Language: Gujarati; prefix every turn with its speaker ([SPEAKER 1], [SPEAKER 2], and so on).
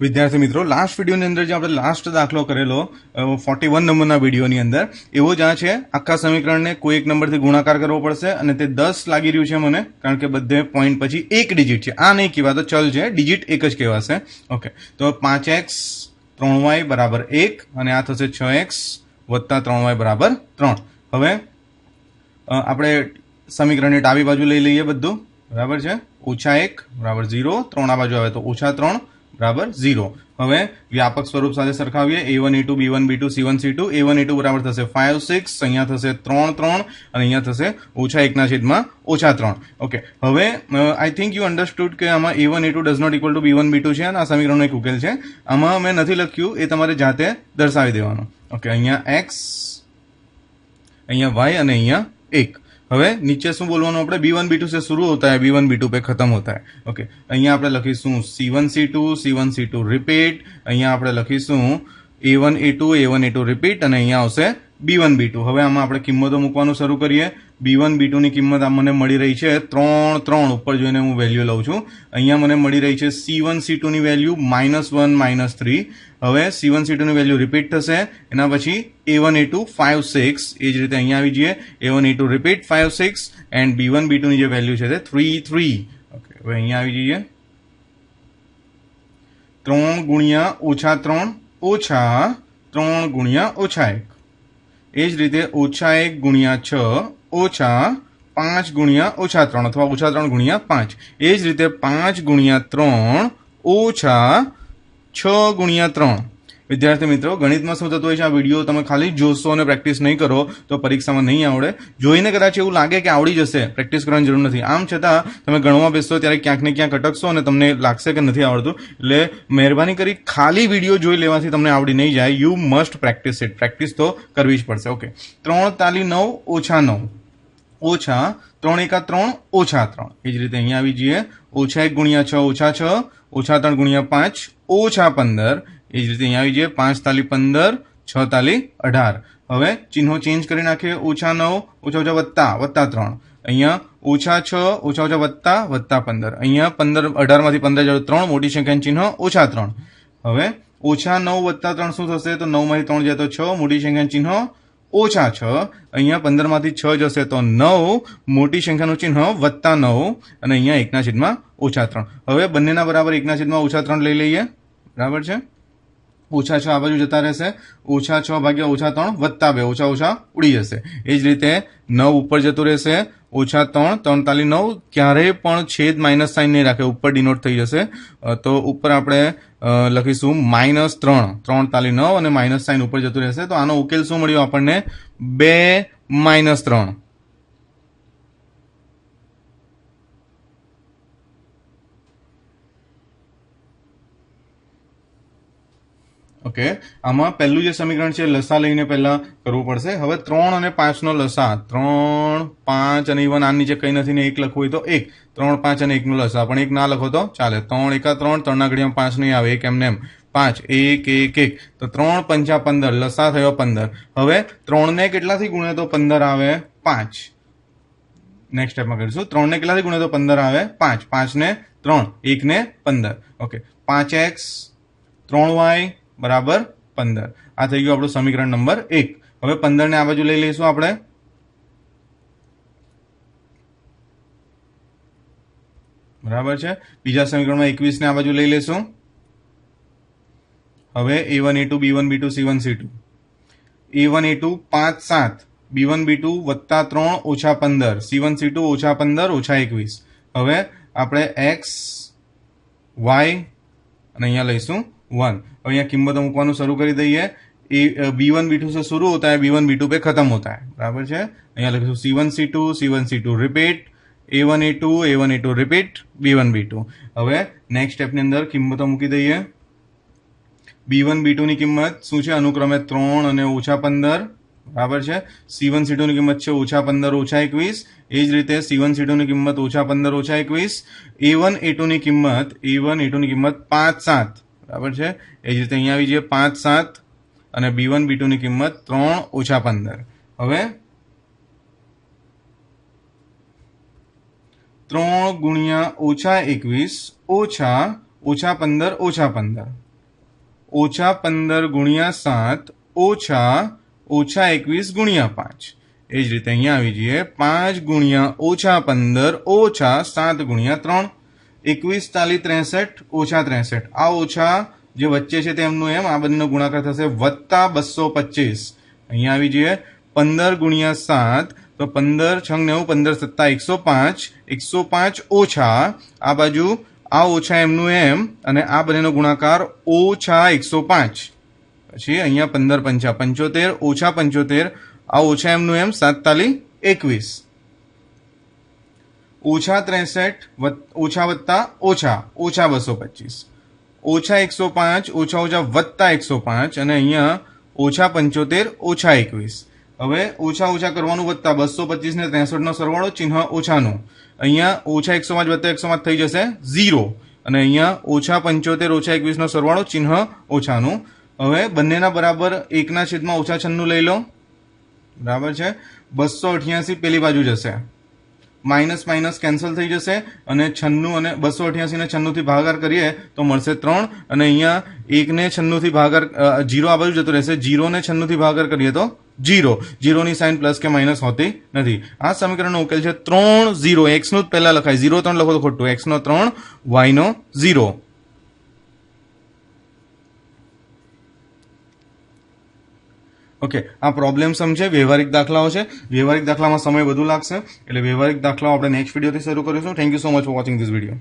[SPEAKER 1] વિદ્યાર્થી મિત્રો લાસ્ટ વિડીયોની અંદર જે આપણે લાસ્ટ દાખલો કરેલો ફોર્ટી વન નંબરના વિડીયોની અંદર, એવો જ આ છે, આખા સમીકરણને કોઈ એક નંબરથી ગુણાકાર કરવો પડશે અને તે દસ લાગી રહ્યું છે મને, કારણ કે બધે પોઈન્ટ પછી એક ડિજિટ છે. આ નહીં કહેવાતો ચલ છે ડિજિટ એક જ કહેવાશે. ઓકે તો પાંચ એક્સ ત્રણ વાય બરાબર એક, અને આ થશે છ એક્સ વત્તા ત્રણ વાય બરાબર ત્રણ. હવે આપણે સમીકરણની ડાબી બાજુ લઈ લઈએ બધું. બરાબર છે? ઓછા એક, બરાબર ઝીરો, ત્રણ આ બાજુ આવે તો ઓછા ત્રણ. બરાબર? ઝીરો. હવે વ્યાપક સ્વરૂપ સાથે સરખાવીએ. A one A two B one B two C one C two A one A two બરાબર થશે ફાઇવ સિક્સ અહીંયા થશે ત્રણ ત્રણ, અને અહીંયા થશે ઓછા એકના છેદમાં ઓછા ત્રણ. ઓકે હવે આઈ થિંક યુ અન્ડરસ્ટુડ કે આમાં A one A two does not equal to B one B two છે અને આ સમીકરણનો એક ઉકેલ છે. આમાં મેં નથી લખ્યું, એ તમારે જાતે દર્શાવી દેવાનું. ઓકે અહીંયા એક્સ અહીંયા વાય અને અહીંયા એક. હવે નીચે શું બોલવાનું આપણે બી વન બી ટુ से शुरू होता है बी वन बी टू पे खत्म होता है ओके અહીંયા આપણે લખીશું C one C two C one C two repeat અહીંયા આપણે લખીશું A one A two A one A two repeat અને અહીંયા આવશે બી વન, બી ટુ. હવે આમાં આપણે કિંમતો મૂકવાનું શરૂ કરીએ. બી વન, બી ટુની કિંમત આ મને મળી રહી છે ત્રણ ત્રણ ઉપર જોઈને હું વેલ્યુ લઉં છું. અહીંયા મને મળી રહી છે C one, C ટુની value minus one minus three હવે સી વન, સી ટુની વેલ્યુ રિપીટ થશે. એના પછી A one, A two five six એ જ રીતે અહીંયા આવી જઈએ. A one, A two repeat five six and B one, B ટુની જે વેલ્યુ છે તે થ્રી થ્રી ઓકે હવે અહીંયા આવી જઈએ. ત્રણ ગુણ્યા ઓછા ત્રણ ઓછા ત્રણ ગુણ્યા ઓછા એક. એ જ રીતે ઓછા એક ગુણ્યા છ, ઓછા પાંચ ગુણ્યા ઓછા ત્રણ અથવા ઓછા ત્રણ ગુણ્યા પાંચ. એ જ રીતે પાંચ ગુણ્યા ત્રણ ઓછા છ ગુણ્યા ત્રણ. વિદ્યાર્થી મિત્રો, ગણિતમાં શું થતું હોય છે? આ વીડિયો તમે ખાલી જોશો અને પ્રેક્ટિસ નહીં કરો, તો પરીક્ષામાં નહીં આવડે. જોઈને કદાચ એવું લાગે કે આવડી જશે, પ્રેક્ટિસ કરવાની જરૂર નથી. આમ છતાં, તમે ગણવા બેસશો ત્યારે ક્યાંક ને ક્યાંક અટકશો અને તમને લાગશે કે નથી આવડતું. એટલે મહેરબાની કરી ખાલી વીડિયો જોઈ લેવાથી તમને આવડી નહીં જાય. You must practise it practice તો કરવી જ પડશે. ઓકે ત્રણ તાલી નવ, ઓછા નવ. ઓછા ત્રણ એકા ત્રણ, ઓછા ત્રણ. એ જ રીતે અહીંયા આવી જઈએ. ઓછા એક ગુણ્યા છ, ઓછા છ. ઓછા ત્રણ ગુણ્યા પાંચ, ઓછા પંદર. એ જ રીતે અહીંયા આવી જઈએ. પાંચ તાલી પંદર, છ તાલી અઢાર. હવે ચિહ્નો ચેન્જ કરી નાખીએ. ઓછા નવ, ઓછા ઓછા વત્તા વત્તા ત્રણ. અહીંયા ઓછા છ, ઓછા ઓછા વત્તા વત્તા પંદર. અહીંયા પંદર અઢારમાંથી પંદર જાય ત્રણ, મોટી સંખ્યાનું ચિહ્ન ઓછા ત્રણ. હવે ઓછા નવ, વત્તા ત્રણ શું થશે? તો નવમાંથી ત્રણ જાય તો છ, મોટી સંખ્યાનું ચિહ્ન ઓછા છ. અહીંયા પંદરમાંથી છ જશે તો નવ, મોટી સંખ્યાનું ચિહ્ન વત્તા નવ. અને અહીંયા એકના છેદમાં ઓછા ત્રણ. હવે બંનેના બરાબર એકના છેદમાં ઓછા ત્રણ લઈ લઈએ. બરાબર છે? ઓછા છ આ બાજુ જતા રહેશે. ઓછા છ ભાગ્યા ઓછા ત્રણ વત્તા બે. ઓછા ઓછા ઉડી જશે. એ જ રીતે નવ ઉપર જતું રહેશે. ઓછા ત્રણ ત્રણ તાલી નવ, ક્યારેય પણ છેદ માઇનસ સાઇન નહીં રાખે. ઉપર ડિનોટ થઈ જશે. તો ઉપર આપણે લખીશું માઇનસ ત્રણ. ત્રણ તાલી નવ અને માઇનસ સાઇન ઉપર જતું રહેશે. તો આનો ઉકેલ શું મળ્યો આપણને? બે માઇનસ ત્રણ. ઓકે? આમાં પહેલું જે સમીકરણ છે, લસા લઈને પહેલાં કરવું પડશે. હવે ત્રણ અને પાંચનો લસા. ત્રણ, પાંચ અને ઇવન આની નીચે કંઈ નથી ને એક લખવું હોય તો એક. ત્રણ, પાંચ અને એકનો લસા. પણ એક ના લખો તો ચાલે. ત્રણ એકા ત્રણ ત્રણના ઘડિયામાં પાંચ નહીં આવે. એક એમને એમ. પાંચ. એક એક એક. તો ત્રણ પંચા પંદર. લસા થયો પંદર. હવે ત્રણને કેટલાથી ગુણે તો પંદર આવે? પાંચ. નેક્સ્ટ સ્ટેપમાં કરીશું. ત્રણને કેટલાથી ગુણે તો પંદર આવે? પાંચ. પાંચને ત્રણ. એકને પંદર. ઓકે. પાંચ એક્સ, ત્રણ વાય બરાબર પંદર. આ થઈ ગયું આપણું સમીકરણ નંબર એક. હવે પંદરને આ બાજુ લઈ લઈશું આપણે. બરાબર છે? બીજા સમીકરણમાં એકવીસને આ બાજુ લઈ લઈશું. હવે A one A two B one B two C one C two A one A two પાંચ, સાત. બી વન બી ટુ વત્તા ત્રણ ઓછા પંદર. સી વન સી ટુ ઓછા પંદર, ઓછા એકવીસ. હવે આપણે એક્સ વાય અને અહીંયા લઈશું. વન अब यहाँ किम्मत મૂકવાનું શરૂ કરી દઈએ એ બી વન બી ટू से शुरू होता है बी वन बी टू पे खत्म होता है बराबर છે અહીંયા લખીશું C one C two C one C two repeat A one A two A one A two repeat B one B two હવે નેક્સ્ટ સ્ટેપની અંદર કિંમતો મૂકી દઈએ બી વન બી ટુની કિંમત શું છે અનુક્રમે ત્રણ અને ઓછા પંદર બરાબર છે સી વન સી ટુની કિંમત છે ઓછા પંદર ઓછા એકવીસ એ જ રીતે સી વન સી ટુની કિંમત ઓછા પંદર ઓછા એકવીસ એ વન એ ટુની કિંમત એ વન એ ટુની કિંમત પાંચ સાત બરાબર છે? એ જ રીતે અહીંયા આવી જઈએ પાંચ સાત અને બી વન બી ટુની કિંમત ત્રણ ઓછા પંદર. હવે ત્રણ ગુણ્યા ઓછા એકવીસ ઓછા ઓછા પંદર ઓછા પંદર. ઓછા પંદર ગુણ્યા સાત ઓછા ઓછા એકવીસ ગુણ્યા પાંચ. એ જ રીતે અહીંયા આવી જઈએ પાંચ ગુણ્યા ઓછા પંદર ઓછા સાત ગુણ્યા ત્રણ. એકવીસ તાલી ત્રેસઠ, ઓછા ત્રેસઠ. આ ઓછા જે વચ્ચે છે તેમનું એમ, આ બંનેનો ગુણાકાર થશે વત્તા બસો પચીસ. અહીંયા આવી જઈએ. પંદર ગુણ્યા સાત, તો પંદર છંગ નેવું, પંદર સત્તા, એકસો પાંચ એકસો પાંચ ઓછા. આ બાજુ આ ઓછા એમનું એમ, અને આ બંનેનો ગુણાકાર ઓછા એકસો પાંચ. પછી અહીંયા પંદર પંચા પંચોતેર, ઓછા પંચોતેર, આ ઓછા એમનું એમ સાત તાલી એકવીસ. ઓછા ત્રેસઠ ઓછા વત્તા ઓછા ઓછા બસો પચીસ. ઓછા એકસો પાંચ, ઓછા ઓછા વત્તા એકસો પાંચ અને અહીંયા ઓછા પંચોતેર, ઓછા એકવીસ. હવે ઓછા ઓછા કરવાનું વત્તા બસો પચીસ ને ત્રેસઠનો સરવાળો, ચિહ્ન ઓછાનું. અહીંયા ઓછા એકસો પાંચ વત્તા એકસો પાંચ થઈ જશે, ઝીરો. અને અહીંયા ઓછા પંચોતેર, ઓછા એકવીસનો સરવાળો, ચિહ્ન ઓછાનું. હવે બંનેના બરાબર એકના છેદમાં ઓછા છન્નું લઈ લો. બરાબર છે? બસો અઠ્યાસી પેલી બાજુ જશે. માઇનસ માઇનસ કેન્સલ થઈ જશે અને છન્નું અને બસો અઠ્યાસીને છન્નુંથી ભાગાકાર કરીએ તો મળશે ત્રણ. અને અહીંયા એકને છન્નુંથી ભાગાકાર જીરો આ બાજુ જતો રહેશે. જીરોને છન્નુંથી ભાગાકાર કરીએ તો જીરો. જીરોની સાઇન પ્લસ કે માઇનસ હોતી નથી. આ સમીકરણનો ઉકેલ છે ત્રણ ઝીરો. એક્સનું જ પહેલાં લખાય. ઝીરો ત્રણ લખો તો ખોટું. એક્સનો ત્રણ, વાયનો ઝીરો. ઓકે આ પ્રોબ્લેમ સમજે વ્યવહારિક દાખલાઓ છે. વ્યવહારિક દાખલામાં સમય વધુ લાગશે, એટલે વ્યવહારિક દાખલાઓ આપણે નેક્સ્ટ વિડીયોથી શરૂ કરીશું. Thank you so much for watching this video